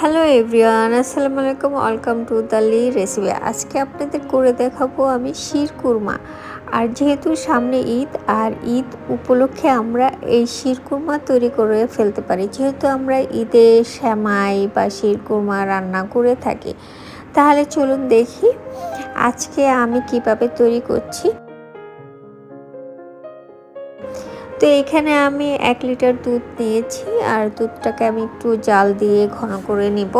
Hello everyone আসসালামু আলাইকুম welcome to the লি রেসিপি আজকে আপনাদের করে দেখাবো আমি শির কুরমা। আর যেহেতু সামনে ঈদ, আর ঈদ উপলক্ষে আমরা এই শির কুরমা তৈরি করে ফেলতে পারি, যেহেতু আমরা ঈদে শ্যামাই বা শির কুরমা রান্না করে থাকি। তাহলে চলুন দেখি আজকে আমি কীভাবে তৈরি করছি। তো এখানে আমি এক লিটার দুধ নিয়েছি, আর দুধটাকে আমি একটু জাল দিয়ে ঘন করে নিব।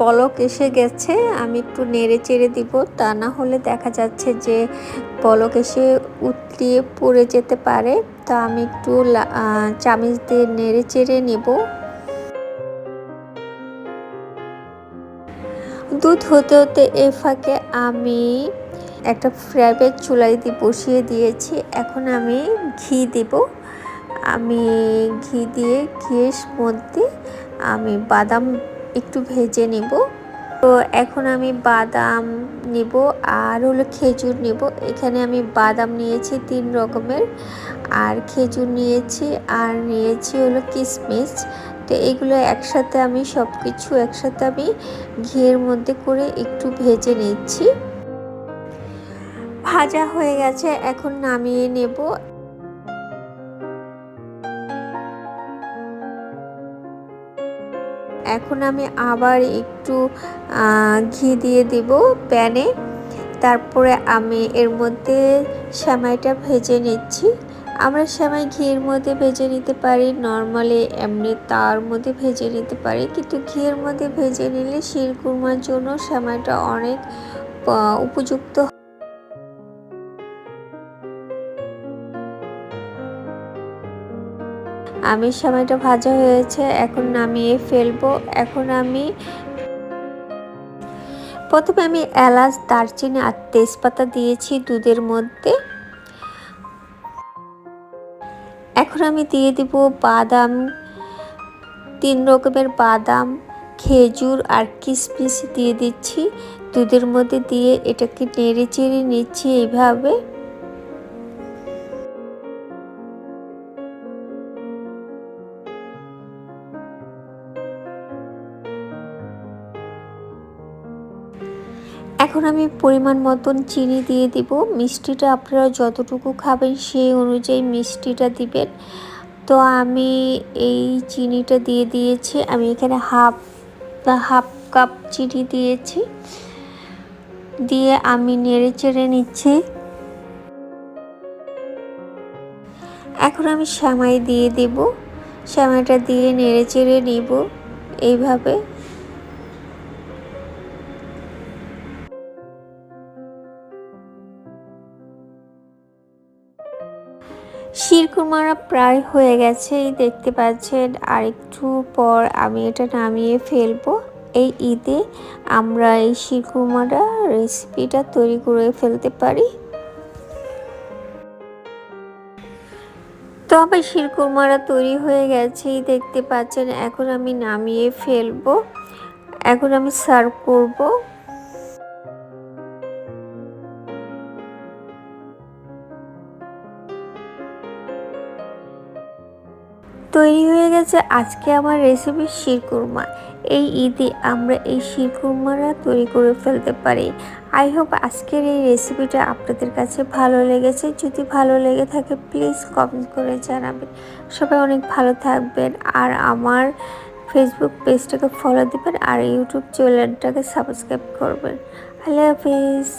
বলক এসে গেছে, আমি একটু নেড়ে চেড়ে দিব, তা না হলে দেখা যাচ্ছে যে বলক এসে উতলিয়ে পড়ে যেতে পারে। তা আমি একটু চামিচ দিয়ে নেড়ে চেড়ে নেব। দুধ হতে হতে এ ফাঁকে আমি একটা ফ্রাই প্যান দিয়ে বসিয়ে দিয়েছি। এখন আমি ঘি দিব। আমি ঘি দিয়ে ঘিয়ের মধ্যে আমি বাদাম একটু ভেজে নেব। তো এখন আমি বাদাম নেব আর হলো খেজুর নেব। এখানে আমি বাদাম নিয়েছি তিন রকমের। আর খেজুর নিয়েছি আর নিয়েছি হলো কিশমিশ তো এগুলো একসাথে আমি সব কিছু একসাথে আমি ঘিয়ের মধ্যে করে একটু ভেজে নিচ্ছি। ভাজা হয়ে গেছে, এখন নামিয়ে নেব। এখন আমি আবার একটু ঘি দিয়ে দিব প্যানে। তারপরে আমি এর মধ্যে সেমাইটা ভেজে নিচ্ছি। আমরা সেমাই ঘিয়ের মধ্যে ভেজে নিতে পারি, নর্মালি এমনি তার মধ্যে ভেজে নিতে পারি। কিন্তু ঘিয়ের মধ্যে ভেজে নিলে শির কুরমার জন্য সেমাইটা অনেক উপযুক্ত আমি সময়টা ভাজা হয়েছে, এখন নামিয়ে ফেলব। এখন আমি প্রথমে আমি এলাচ, দারচিনি আর তেজপাতা দিয়েছি দুধের মধ্যে। এখন আমি দিয়ে দিব বাদাম, তিন রকমের বাদাম, খেজুর আর কিশমিশ দিয়ে দিচ্ছি। দুধের মধ্যে দিয়ে এটাকে নেড়ে চেড়ে নিচ্ছি এইভাবে। এখন আমি পরিমাণ মতন চিনি দিয়ে দিব। মিষ্টিটা আপনারা যতটুকু খাবেন সেই অনুযায়ী মিষ্টিটা দিবেন। তো আমি এই চিনিটা দিয়ে দিয়েছি। আমি এখানে হাফ বা হাফ কাপ চিনি দিয়েছি। দিয়ে আমি নেড়ে চেড়ে নিচ্ছি। এখন আমি শ্যামাই দিয়ে দেব। শ্যামাইটা দিয়ে নেড়ে চেড়ে নিব। এইভাবে শিরকুমারা প্রায় হয়ে গেছে দেখতে পাচ্ছেন। আর একটু পর আমি এটা নামিয়ে ফেলব। এই ঈদে আমরা এই শিরকুমারা রেসিপিটা তৈরি করে ফেলতে পারি। তো আমার শিরকুমারা তৈরি হয়ে গেছে দেখতে পাচ্ছেন। এখন আমি নামিয়ে ফেলব। এখন আমি সার্ভ করব। তৈরি হয়ে গেছে। আজকে আমার রেসিপি শিরকুরমা এই ঈদে আমরা এই শিরকুরমারা তৈরি করে ফেলতে পারি। আই হোপ আজকের এই রেসিপিটা আপনাদের কাছে ভালো লেগেছে। যদি ভালো লেগে থাকে প্লিজ কমেন্ট করে জানাবেন। সবাই অনেক ভালো থাকবেন। আর আমার ফেসবুক পেজটাকে ফলো দেবেন। আর ইউটিউব চ্যানেলটাকে সাবস্ক্রাইব করবেন। আল্লাহ হাফিজ।